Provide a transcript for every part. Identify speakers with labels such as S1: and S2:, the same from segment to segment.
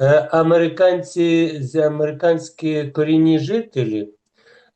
S1: е, американці, американські корінні жителі,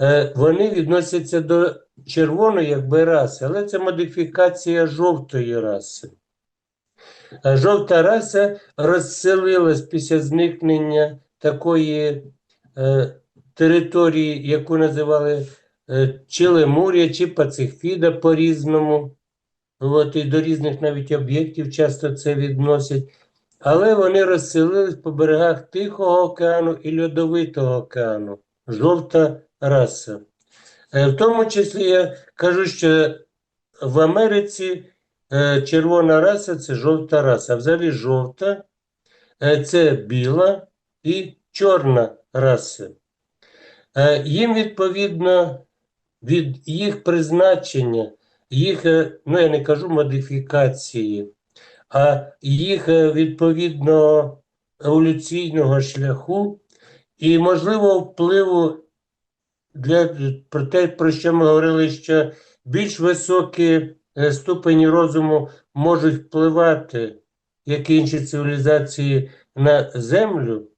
S1: е, вони відносяться до червоної якби раси, але це модифікація жовтої раси. Е, Жовта раса розселилась після зникнення такої території, яку називали е, чи Лемурія, Пацифіда по-різному. От, і до різних навіть об'єктів часто це відносять. Але вони розселились по берегах Тихого океану і Льодовитого океану. Жовта раса. Е, В тому числі я кажу, що в Америці е, червона раса це жовта раса. Взагалі жовта е, це біла і чорна раса. Їм відповідно від їх призначення, їх, ну я не кажу модифікації, а їх е, відповідно еволюційного шляху і, можливо, впливу для про те, про що ми говорили, що більш високі е, ступені розуму можуть впливати, як інші цивілізації, на землю,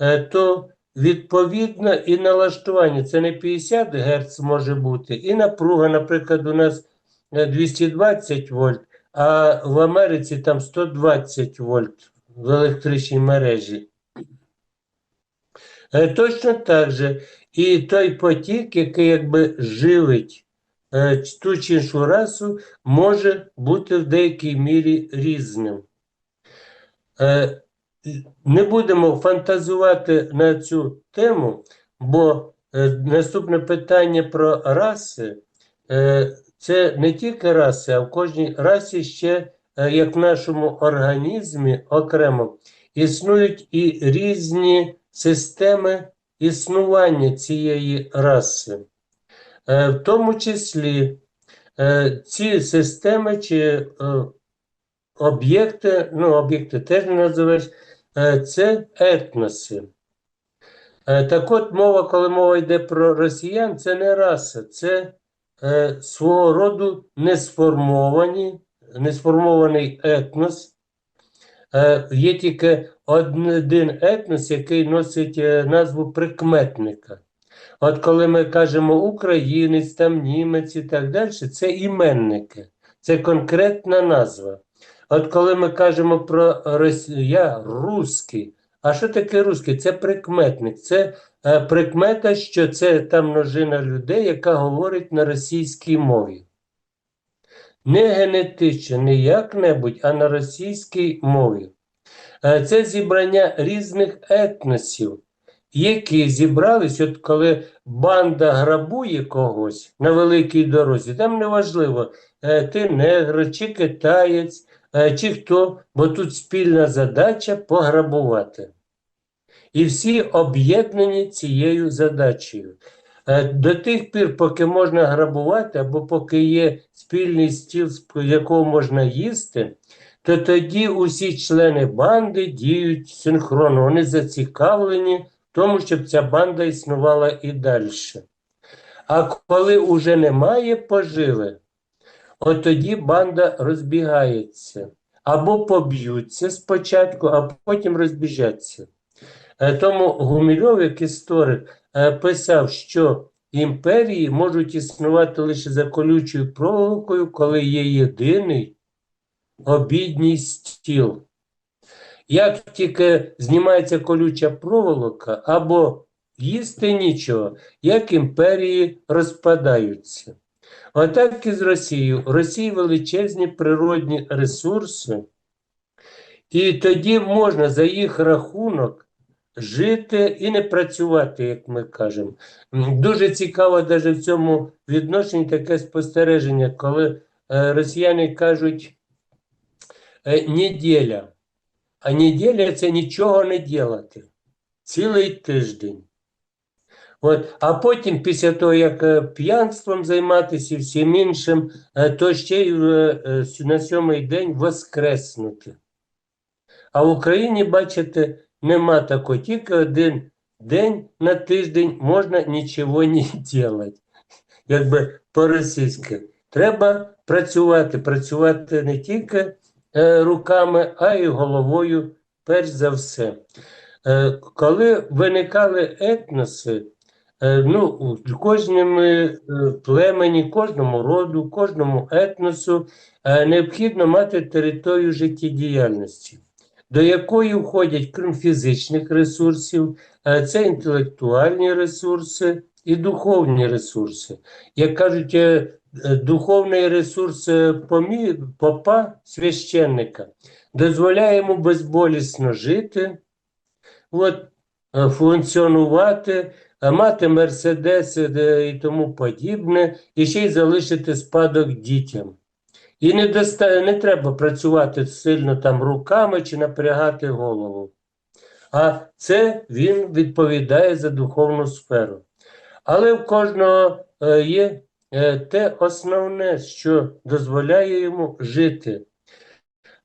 S1: е, то відповідно і налаштування. Це не 50 Гц може бути, і напруга, наприклад, у нас е, 220 вольт, а в Америці там 120 вольт в електричній мережі. Е, Точно так же і той потік, який якби живить е, ту чи іншу расу, може бути в деякій мірі різним. Е, Не будемо фантазувати на цю тему, бо наступне питання про раси це не тільки раси, а в кожній расі ще, е, як в нашому організмі окремо, існують і різні системи існування цієї раси. Е, В тому числі е, ці системи чи об'єкти, ну, об'єкти теж називаєш, це етноси. Так от мова, коли мова йде про росіян, це не раса, це е, свого роду несформовані, несформований етнос. Е, Є тільки один етнос, який носить е, назву прикметника. От коли ми кажемо українець, там німець і так далі, це іменники, це конкретна назва. От коли ми кажемо про рос- я русський, а що таке русський? Це прикметник, це прикмета, що це та множина людей, яка говорить на російській мові. Не генетично, не як-небудь, а на російській мові. Е, Це зібрання різних етносів, які зібрались, от коли банда грабує когось на великій дорозі, там неважливо, е, ти негр, чи китаєць, е, чи хто, бо тут спільна задача пограбувати. І всі об'єднані цією задачею. Е, До тих пір, поки можна грабувати, або поки є спільний стіл, з якого можна їсти, то тоді усі члени банди діють синхронно. Вони зацікавлені в тому, щоб ця банда існувала і далі. А коли уже немає поживи, от тоді банда розбігається. Або поб'ються спочатку, а потім розбіжаться. Е, Тому Гумільов, як історик, е, писав, що імперії можуть існувати лише за колючою проволокою, коли є єдиний обідній стіл. Як тільки знімається колюча проволока, або їсти нічого, як імперії розпадаються. Отак і з Росією. У Росії величезні природні ресурси, і тоді можна за їх рахунок жити і не працювати, як ми кажемо. Дуже цікаво навіть в цьому відношенні таке спостереження, коли е, росіяни кажуть е, неділя. А неділя це нічого не ділати. Цілий тиждень. От, а потім, після того, як е, п'янством займатися і всім іншим, то ще й на сьомий день воскреснути. А в Україні, бачите, нема такого. Тільки один день на тиждень можна нічого не робити. Якби по-російськи. Треба працювати, працювати не тільки е, руками, а й головою перш за все. Е, Коли виникали етноси, е, ну, у кожному е, племені, кожному роду, кожному етносу е, необхідно мати територію життєдіяльності, до якої входять, крім фізичних ресурсів, е, це інтелектуальні ресурси і духовні ресурси. Як кажуть, е, е, духовний ресурс помі- попа, священника, дозволяє йому безболісно жити, от, функціонувати, мати мерседеси і тому подібне, і ще й залишити спадок дітям. І не, доста... не треба працювати сильно там руками чи напрягати голову. А це він відповідає за духовну сферу. Але в кожного е, є е, те основне, що дозволяє йому жити.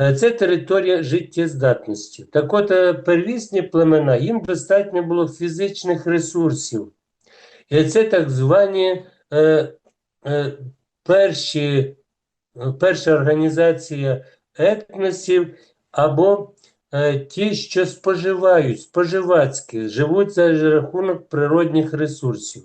S1: Е, Це територія життєздатності. Так от, первісні племена, їм достатньо було фізичних ресурсів. І це так звані е, е, перші, перша організація етносів або е, ті, що споживають, споживацькі, живуть за рахунок природних ресурсів.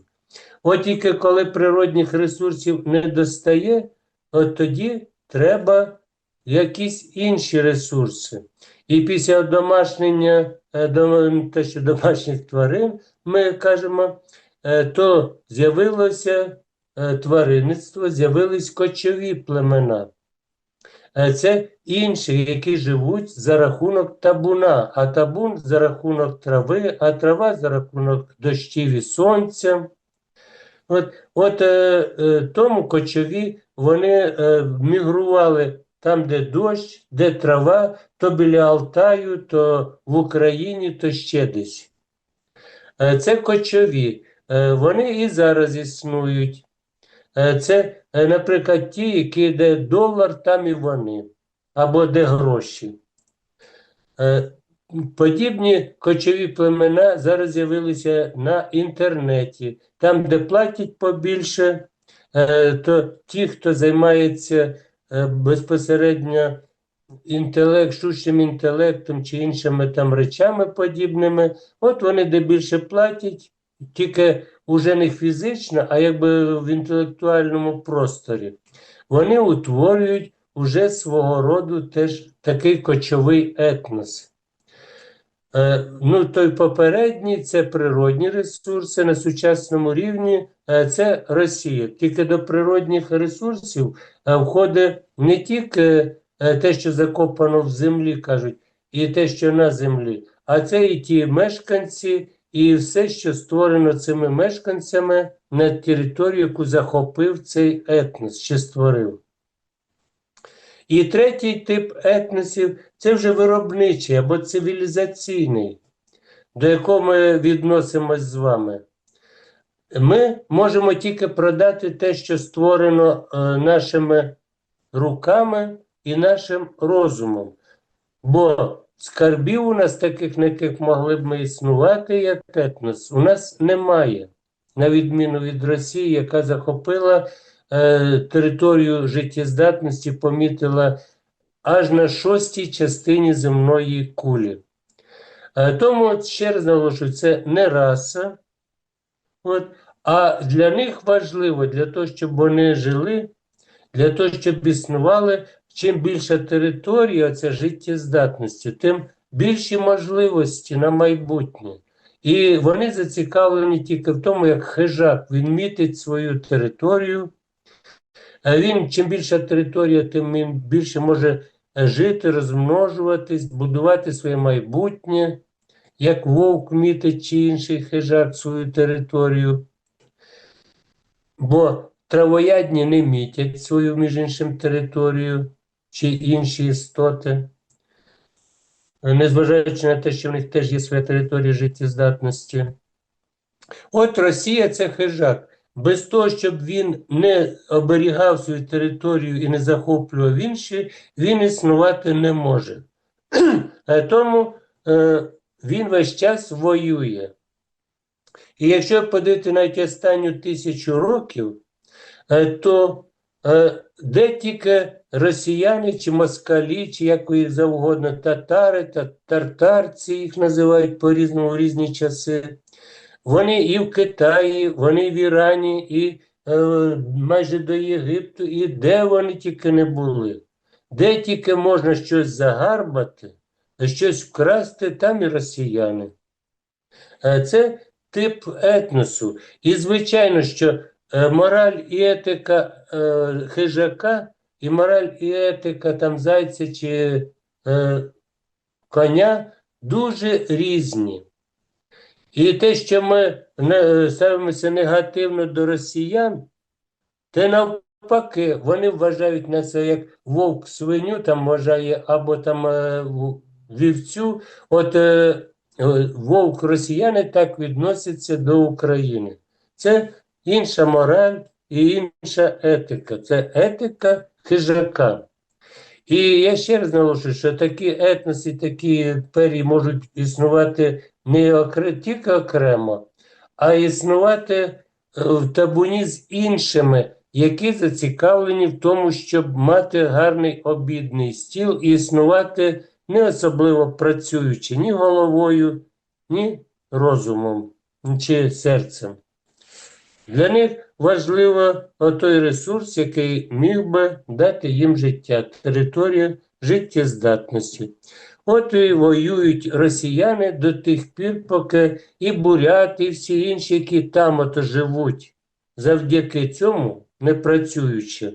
S1: От тільки коли природних ресурсів не достає, от тоді треба якісь інші ресурси. І після одомашнення е, те, що домашніх тварин, ми кажемо, е, то з'явилося е, тваринництво, з'явились кочові племена. Е, Це інші, які живуть за рахунок табуна, а табун за рахунок трави, а трава за рахунок дощів і сонця. От, от е, е, тому кочові вони е, мігрували там, де дощ, де трава, то біля Алтаю, то в Україні, то ще десь. Е, це кочові. Е, вони і зараз існують. Е, Це, е, наприклад, ті, які де долар, там і вони, або де гроші. Е, Подібні кочові племена зараз з'явилися на інтернеті. Там, де платять побільше, то ті, хто займається безпосередньо інтелект, штучним інтелектом чи іншими там речами подібними, от вони де більше платять, тільки уже не фізично, а якби в інтелектуальному просторі. Вони утворюють уже свого роду теж такий кочовий етнос. Е, Ну, той попередній це природні ресурси на сучасному рівні, е, це Росія. Тільки до природних ресурсів е, входить не тільки те, що закопано в землі, кажуть, і те, що на землі, а це і ті мешканці, і все, що створено цими мешканцями на території, яку захопив цей етнос, що створив. І третій тип етносів це вже виробничий або цивілізаційний, до якого ми відносимось з вами. Ми можемо тільки продати те, що створено е, нашими руками і нашим розумом. Бо скарбів у нас таких, на яких могли б ми існувати, як етнос, у нас немає, на відміну від Росії, яка захопила е, територію життєздатності, помітила аж на шостій частині земної кулі. Е, Тому ще раз наголошую, це не раса, от, а для них важливо, для того, щоб вони жили, для того, щоб існували, чим більша територія, це життєздатності, тим більші можливості на майбутнє. І вони зацікавлені тільки в тому, як хижак він мітить свою територію. Він, чим більша територія, тим він більше може е, жити, розмножуватись, будувати своє майбутнє, як вовк мітить чи інший хижак свою територію. Бо травоядні не мітять свою, між іншим, територію чи інші істоти. Незважаючи на те, що в них теж є своя територія життєздатності. От Росія це хижак. Без того, щоб він не оберігав свою територію і не захоплював інші, він існувати не може. Тому е, він весь час воює. І якщо подивити навіть останню тисячу років, е, то е, де тільки росіяни чи москалі, чи як їх завгодно, татари та тартарці їх називають по-різному в різні часи. Вони і в Китаї, вони в Ірані, і е, майже до Єгипту, і де вони тільки не були. Де тільки можна щось загарбати, щось вкрасти, там і росіяни. Е, Це тип етносу. І, звичайно, що е, мораль і етика е, хижака, і мораль і етика там зайця чи е, коня дуже різні. І те, що ми ставимося негативно до росіян, те навпаки, вони вважають на це як вовк свиню, там вважає або там е, вівцю. От е, е, вовк росіяни так відносяться до України. Це інша мораль і інша етика. Це етика хижака. І я ще раз наголошую, що такі етноси, такі імперії можуть існувати не тільки окремо, а існувати е, в табуні з іншими, які зацікавлені в тому, щоб мати гарний обідний стіл і існувати не особливо працюючи ні головою, ні розумом, чи серцем. Для них важливо той ресурс, який міг би дати їм життя, територія життєздатності. От і воюють росіяни до тих пір, поки і буряти, і всі інші, які там ото живуть, завдяки цьому не працюючи.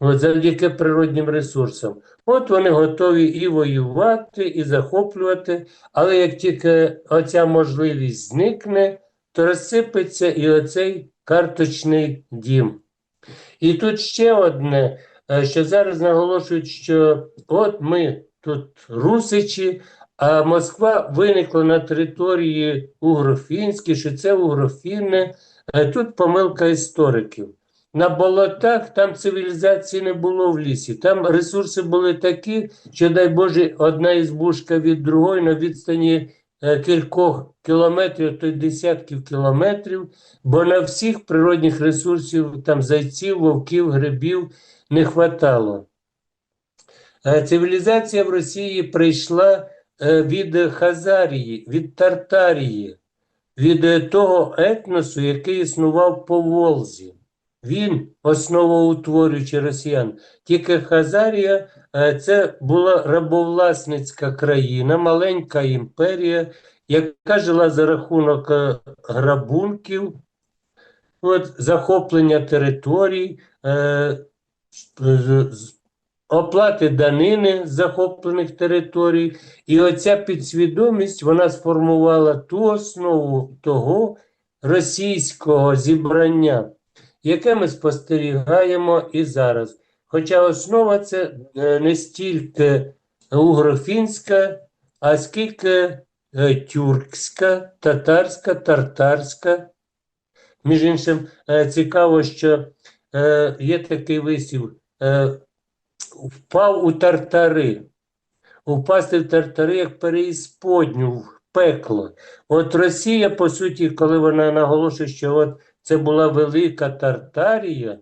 S1: От завдяки природнім ресурсам. От вони готові і воювати, і захоплювати, але як тільки оця можливість зникне, то розсипеться і оцей карточний дім. І тут ще одне, е, що зараз наголошують, що от ми тут русичі, а Москва виникла на території Угрофінській, що це Угрофінне. Е, Тут помилка істориків. На болотах там цивілізації не було в лісі. Там ресурси були такі, що, дай Боже, одна ізбушка від другої на відстані кількох кілометрів, то й десятків кілометрів, бо на всіх природних ресурсів, там зайців, вовків, грибів не хватало. Е, Цивілізація в Росії прийшла е, від Хазарії, від Тартарії, від е, того етносу, який існував по Волзі. Він основоутворюючи росіян. Тільки Хазарія е, це була рабовласницька країна, маленька імперія, яка жила за рахунок е, грабунків, от, захоплення територій, е, оплати данини захоплених територій. І оця підсвідомість вона сформувала ту основу того російського зібрання, яке ми спостерігаємо і зараз. Хоча основа це е, не стільки угрофінська, а скільки е, тюркська, татарська, тартарська. Між іншим, е, цікаво, що є такий вислів е, впав у тартари. Упасти в тартари, як переісподню, в пекло. От Росія, по суті, коли вона наголошує, що от це була велика Тартарія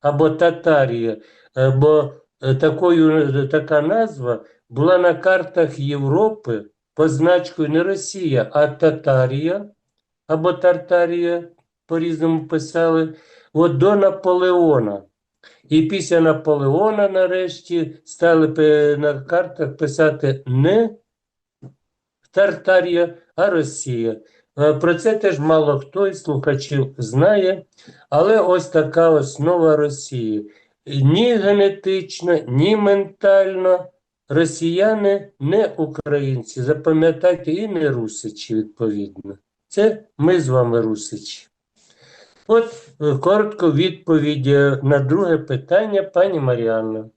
S1: або Татарія, е, бо е, такою, е, така назва була на картах Європи позначкою не Росія, а Татарія або Тартарія, по-різному писали, от до Наполеона. І після Наполеона нарешті стали на картах писати не Тартарія, а Росія. Е, Про це теж мало хто із слухачів знає, але ось така основа Росії. Ні генетично, ні ментально росіяни не українці. Запам'ятайте, і не русичі, відповідно. Це ми з вами русичі. От е, коротко відповідь на друге питання, пані Маріанна.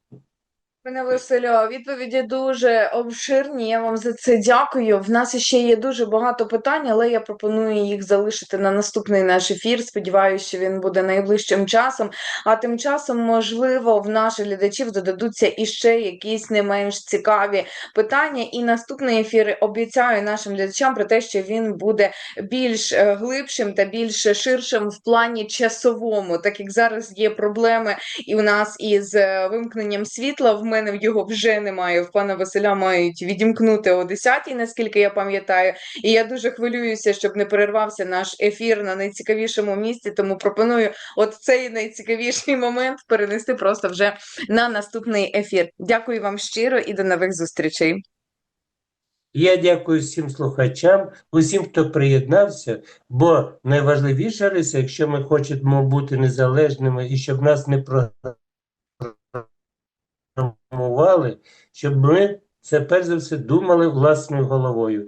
S2: Пане Василю, відповіді дуже обширні. Я вам за це дякую. В нас ще є дуже багато питань, але я пропоную їх залишити на наступний наш ефір. Сподіваюся, що він буде найближчим часом. А тим часом, можливо, в наших глядачів додадуться іще якісь не менш цікаві питання. І наступний ефір обіцяю нашим глядачам про те, що він буде більш е, глибшим та більш ширшим в плані часовому, так як зараз є проблеми і у нас із е, вимкненням світла. В мене його вже немає. В пана Василя мають відімкнути о 10-й, наскільки я пам'ятаю. І я дуже хвилююся, щоб не перервався наш ефір на найцікавішому місці. Тому пропоную от цей найцікавіший момент перенести просто вже на наступний ефір. Дякую вам щиро і до нових зустрічей.
S1: Я дякую всім слухачам, усім, хто приєднався, бо найважливіша риса, якщо ми хочемо бути незалежними і щоб нас не програмували, щоб ми це перш за все думали власною головою.